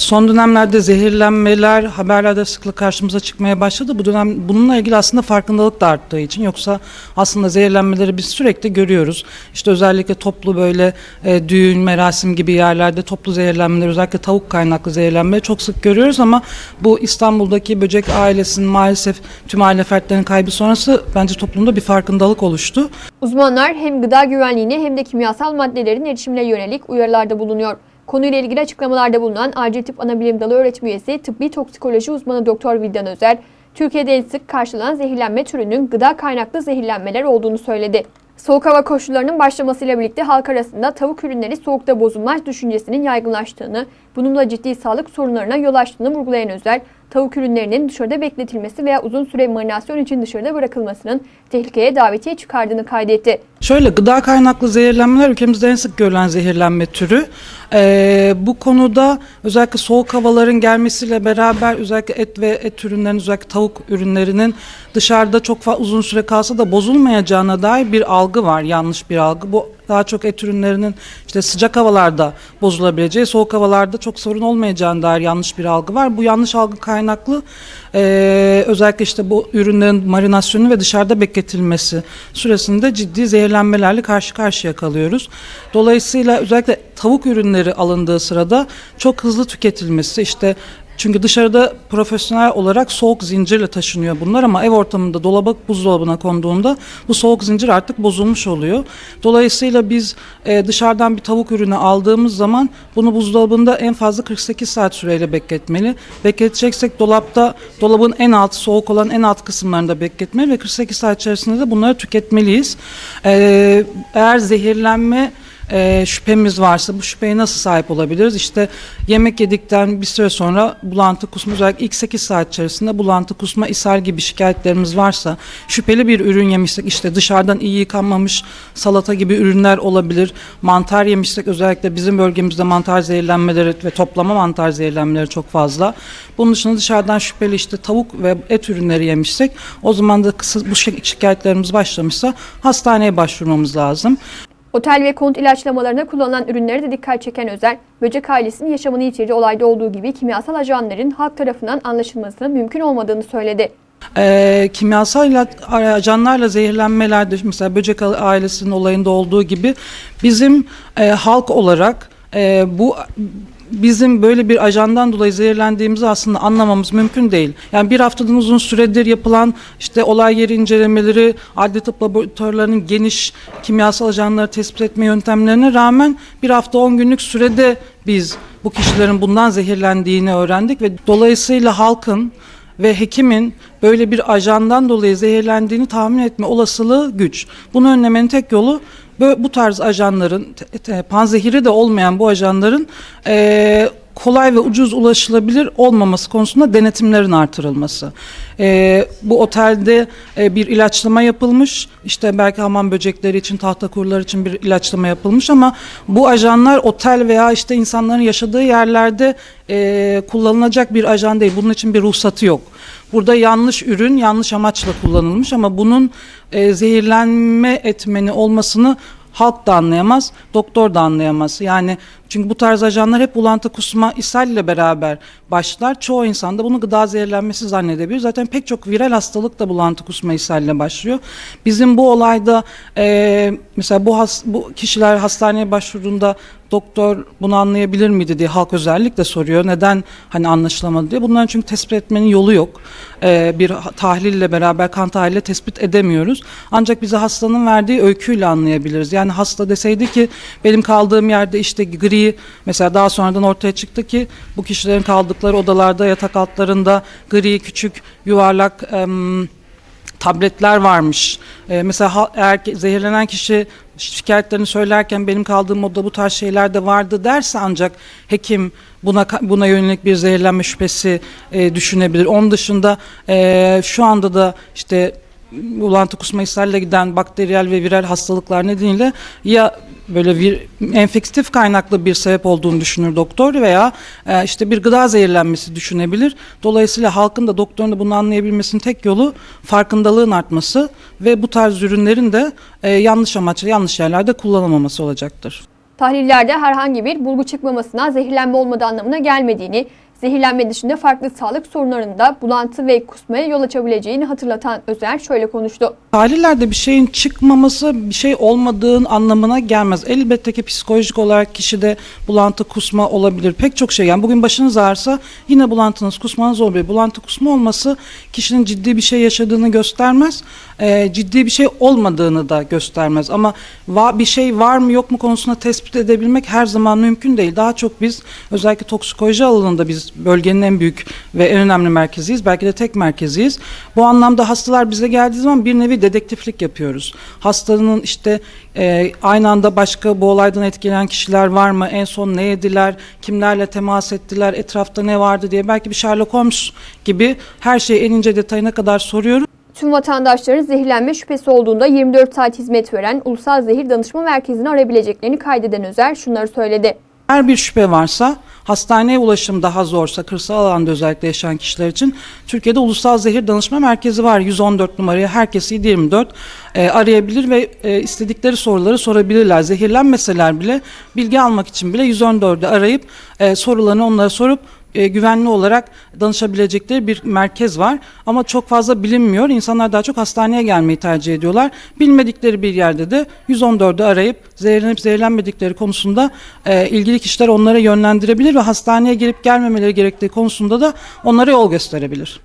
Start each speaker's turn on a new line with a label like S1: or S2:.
S1: Son dönemlerde zehirlenmeler haberlerde sıklık karşımıza çıkmaya başladı. Bu dönem bununla ilgili aslında farkındalık da arttığı için yoksa aslında zehirlenmeleri biz sürekli görüyoruz. İşte özellikle toplu böyle e, düğün, merasim gibi yerlerde toplu zehirlenmeler özellikle tavuk kaynaklı zehirlenmeleri çok sık görüyoruz ama bu İstanbul'daki böcek ailesinin maalesef tüm aile fertlerinin kaybı sonrası bence toplumda bir farkındalık oluştu.
S2: Uzmanlar hem gıda güvenliğine hem de kimyasal maddelerin erişimine yönelik uyarılarda bulunuyor. Konuyla ilgili açıklamalarda bulunan Acil Tıp Anabilim Dalı öğretim üyesi tıbbi toksikoloji uzmanı Doktor Vildan Özer, Türkiye'de en sık karşılanan zehirlenme türünün gıda kaynaklı zehirlenmeler olduğunu söyledi. Soğuk hava koşullarının başlamasıyla birlikte halk arasında tavuk ürünleri soğukta bozulmaz düşüncesinin yaygınlaştığını, bununla ciddi sağlık sorunlarına yol açtığını vurgulayan Özer, tavuk ürünlerinin dışarıda bekletilmesi veya uzun süre marinasyon için dışarıda bırakılmasının tehlikeye davetiye çıkardığını kaydetti.
S1: Şöyle gıda kaynaklı zehirlenmeler ülkemizde en sık görülen zehirlenme türü. Ee, bu konuda özellikle soğuk havaların gelmesiyle beraber özellikle et ve et ürünlerinin özellikle tavuk ürünlerinin dışarıda çok uzun süre kalsa da bozulmayacağına dair bir algı var. Yanlış bir algı. Bu daha çok et ürünlerinin işte sıcak havalarda bozulabileceği, soğuk havalarda çok sorun olmayacağına dair yanlış bir algı var. Bu yanlış algı kaynaklı ee, özellikle işte bu ürünlerin marinasyonu ve dışarıda bekletilmesi süresinde ciddi zehirlenmelerle karşı karşıya kalıyoruz. Dolayısıyla özellikle tavuk ürünleri alındığı sırada çok hızlı tüketilmesi işte çünkü dışarıda profesyonel olarak soğuk zincirle taşınıyor bunlar ama ev ortamında dolaba buzdolabına konduğunda bu soğuk zincir artık bozulmuş oluyor. Dolayısıyla biz e, dışarıdan bir tavuk ürünü aldığımız zaman bunu buzdolabında en fazla 48 saat süreyle bekletmeli. Bekleteceksek dolapta dolabın en alt soğuk olan en alt kısımlarında bekletmeli ve 48 saat içerisinde de bunları tüketmeliyiz. E, eğer zehirlenme e, şüphemiz varsa bu şüpheye nasıl sahip olabiliriz? İşte yemek yedikten bir süre sonra bulantı kusma özellikle ilk 8 saat içerisinde bulantı kusma ishal gibi şikayetlerimiz varsa şüpheli bir ürün yemişsek işte dışarıdan iyi yıkanmamış salata gibi ürünler olabilir. Mantar yemişsek özellikle bizim bölgemizde mantar zehirlenmeleri ve toplama mantar zehirlenmeleri çok fazla. Bunun dışında dışarıdan şüpheli işte tavuk ve et ürünleri yemişsek o zaman da kısa, bu şi- şikayetlerimiz başlamışsa hastaneye başvurmamız lazım.
S2: Otel ve konut ilaçlamalarına kullanılan ürünlere de dikkat çeken Özer, böcek ailesinin yaşamını yitirdiği olayda olduğu gibi kimyasal ajanların halk tarafından anlaşılmasının mümkün olmadığını söyledi.
S1: Ee, kimyasal ila- ajanlarla zehirlenmelerde mesela böcek ailesinin olayında olduğu gibi bizim e, halk olarak e, bu bizim böyle bir ajandan dolayı zehirlendiğimizi aslında anlamamız mümkün değil. Yani bir haftadan uzun süredir yapılan işte olay yeri incelemeleri, adli tıp laboratuvarlarının geniş kimyasal ajanları tespit etme yöntemlerine rağmen bir hafta 10 günlük sürede biz bu kişilerin bundan zehirlendiğini öğrendik ve dolayısıyla halkın ve hekimin böyle bir ajandan dolayı zehirlendiğini tahmin etme olasılığı güç. Bunu önlemenin tek yolu bu tarz ajanların, panzehiri de olmayan bu ajanların kolay ve ucuz ulaşılabilir olmaması konusunda denetimlerin artırılması. Eee, bu otelde e, bir ilaçlama yapılmış. İşte belki hamam böcekleri için, tahta kurular için bir ilaçlama yapılmış ama bu ajanlar otel veya işte insanların yaşadığı yerlerde e, kullanılacak bir ajan değil. Bunun için bir ruhsatı yok. Burada yanlış ürün yanlış amaçla kullanılmış ama bunun e, zehirlenme etmeni olmasını halk da anlayamaz, doktor da anlayamaz. Yani çünkü bu tarz ajanlar hep bulantı, kusma, ishal ile beraber başlar. Çoğu insan da bunu gıda zehirlenmesi zannedebilir. Zaten pek çok viral hastalık da bulantı, kusma, ishal ile başlıyor. Bizim bu olayda e, mesela bu, has, bu kişiler hastaneye başvurduğunda doktor bunu anlayabilir miydi diye halk özellikle soruyor. Neden hani anlaşılamadı diye. Bunların çünkü tespit etmenin yolu yok. Ee, bir tahlille beraber kan tahliliyle tespit edemiyoruz. Ancak bize hastanın verdiği öyküyle anlayabiliriz. Yani hasta deseydi ki benim kaldığım yerde işte gri mesela daha sonradan ortaya çıktı ki bu kişilerin kaldıkları odalarda yatak altlarında gri küçük yuvarlak em, tabletler varmış. Ee, mesela eğer zehirlenen kişi şikayetlerini söylerken benim kaldığım odada bu tarz şeyler de vardı derse ancak hekim buna buna yönelik bir zehirlenme şüphesi e, düşünebilir. Onun dışında e, şu anda da işte bulantı kusma ishalle giden bakteriyel ve viral hastalıklar nedeniyle ya böyle bir enfektif kaynaklı bir sebep olduğunu düşünür doktor veya e, işte bir gıda zehirlenmesi düşünebilir. Dolayısıyla halkın da doktorun da bunu anlayabilmesinin tek yolu farkındalığın artması ve bu tarz ürünlerin de e, yanlış amaçla yanlış yerlerde kullanılmaması olacaktır.
S2: Tahlillerde herhangi bir bulgu çıkmamasına zehirlenme olmadığı anlamına gelmediğini, zehirlenme dışında farklı sağlık sorunlarında bulantı ve kusmaya yol açabileceğini hatırlatan Özer şöyle konuştu.
S1: Tahlillerde bir şeyin çıkmaması bir şey olmadığın anlamına gelmez. Elbette ki psikolojik olarak kişide bulantı kusma olabilir. Pek çok şey yani bugün başınız ağrısa yine bulantınız kusmanız olabilir. Bulantı kusma olması kişinin ciddi bir şey yaşadığını göstermez. Ee, ciddi bir şey olmadığını da göstermez. Ama va- bir şey var mı yok mu konusunda tespit edebilmek her zaman mümkün değil. Daha çok biz özellikle toksikoloji alanında biz bölgenin en büyük ve en önemli merkeziyiz. Belki de tek merkeziyiz. Bu anlamda hastalar bize geldiği zaman bir nevi dedektiflik yapıyoruz. Hastanın işte e, aynı anda başka bu olaydan etkilenen kişiler var mı? En son ne yediler? Kimlerle temas ettiler? Etrafta ne vardı diye belki bir Sherlock Holmes gibi her şeyi en ince detayına kadar soruyoruz.
S2: Tüm vatandaşların zehirlenme şüphesi olduğunda 24 saat hizmet veren Ulusal Zehir Danışma Merkezi'ni arayabileceklerini kaydeden Özer şunları söyledi.
S1: Eğer bir şüphe varsa, hastaneye ulaşım daha zorsa, kırsal alanda özellikle yaşayan kişiler için Türkiye'de Ulusal Zehir Danışma Merkezi var. 114 numaraya herkes 724 e, arayabilir ve e, istedikleri soruları sorabilirler. Zehirlenmeseler bile bilgi almak için bile 114'ü arayıp e, sorularını onlara sorup e, güvenli olarak danışabilecekleri bir merkez var. Ama çok fazla bilinmiyor. İnsanlar daha çok hastaneye gelmeyi tercih ediyorlar. Bilmedikleri bir yerde de 114'ü arayıp zehirlenip zehirlenmedikleri konusunda e, ilgili kişiler onlara yönlendirebilir ve hastaneye gelip gelmemeleri gerektiği konusunda da onlara yol gösterebilir.